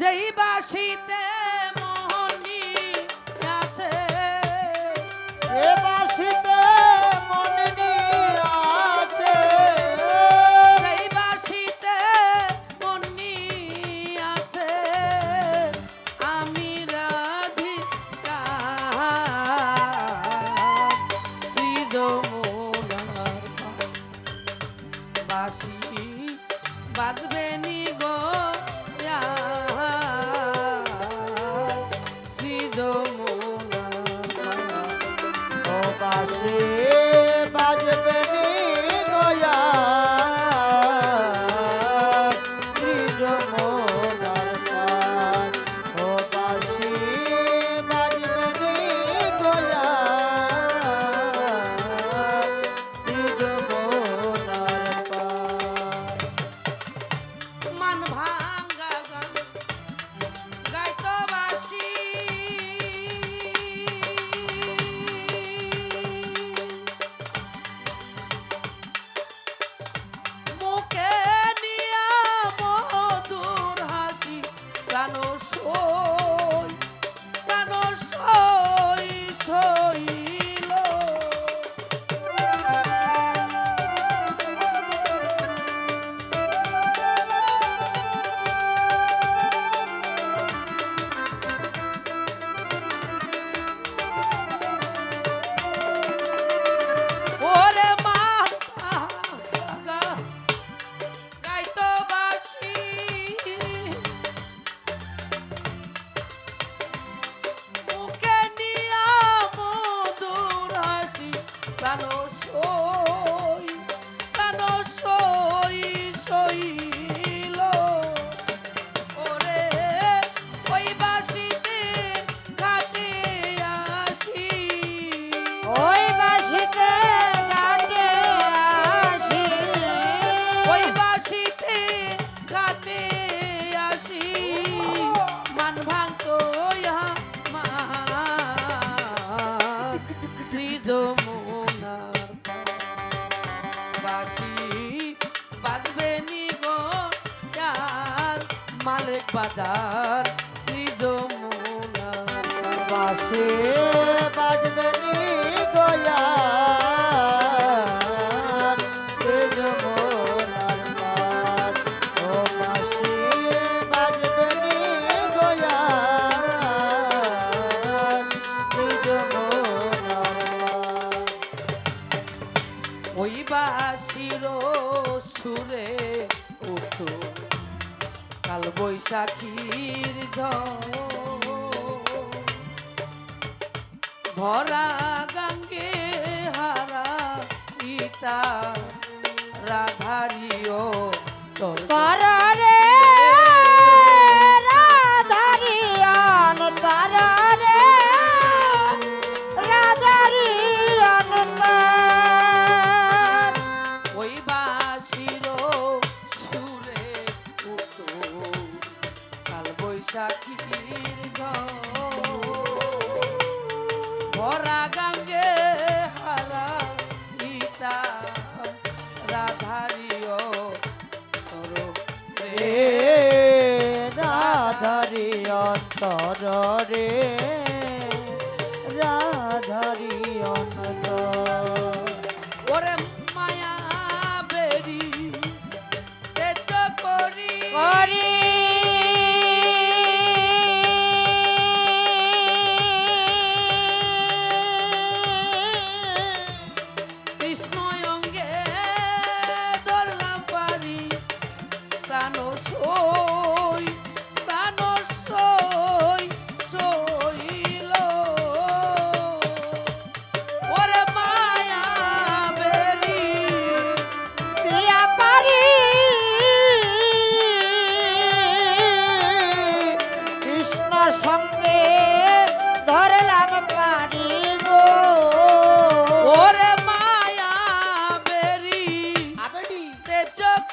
যেই বাসিতে শ্রীদমোনা বাসি বাজবে নিব যার মালিক বাজার। উঠুরে উঠু। কাল বৈশাখীর ভরা গঙ্গে হারা ইতা রাধারিও তোর সাক্ষীর ভরা গাঙ্গে হারা গীতা রাধারিও তর রে। রাধারি অন্তর রে।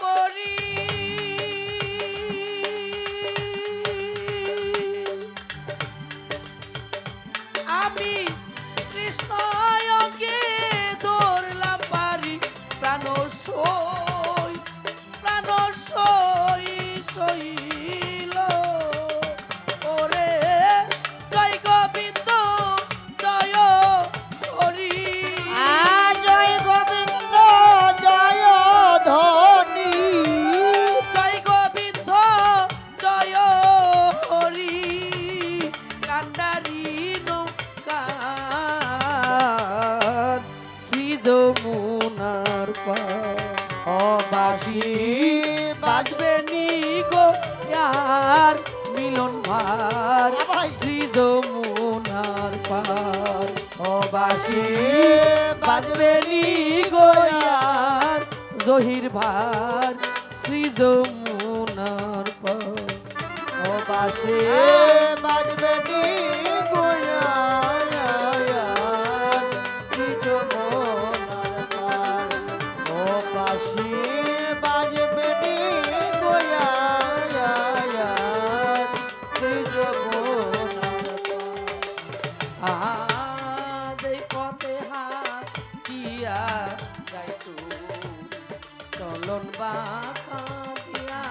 করি। বাসি বাজবে নি গোয়ার জহির ভার শ্রী যমুনার পার বাসে বাজবে চলন বাঁকা দিয়া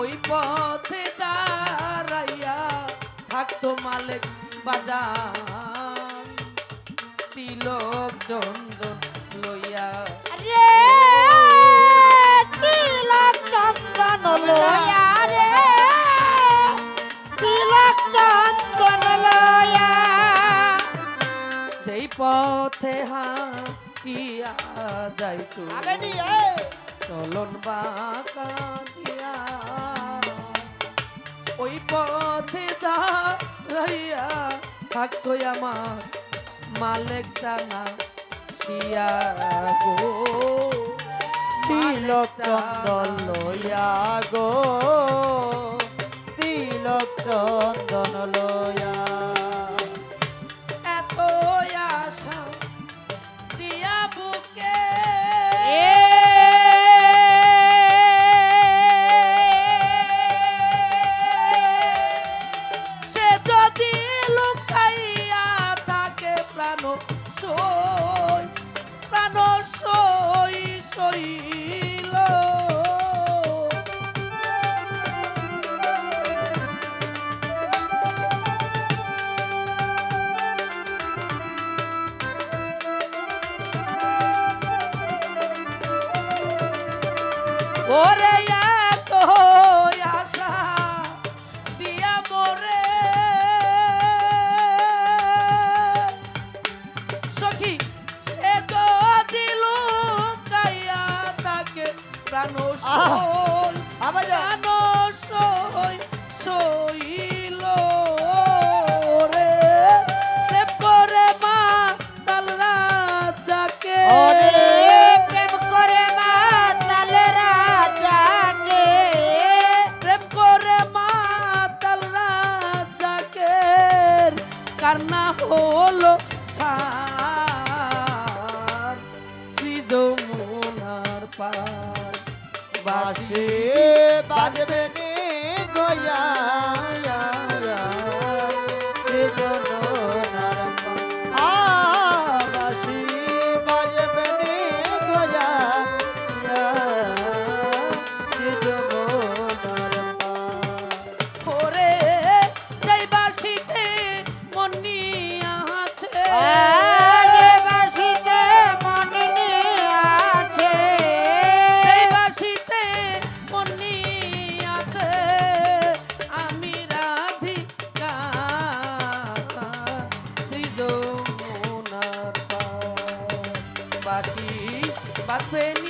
ওই পথে দাঁড়াইয়া থাকতো মালিক বাজান তিলক চন্দন লইয়া রে তিলক চন্দন লয়া রে। তিলক চন্দন লয়া যেই পথে হাতিয়া যাইতু চলন বাঁকা দিয়া। ওই পথে দাঁড়াইয়া থাকতো আমার মালেক টানা শিয়া গো। তিলক চন্দন লয়া গো। তিলক চন্দন লয়া সই ওরে প্রাণ বাজবে নি গয়া। বাসেনি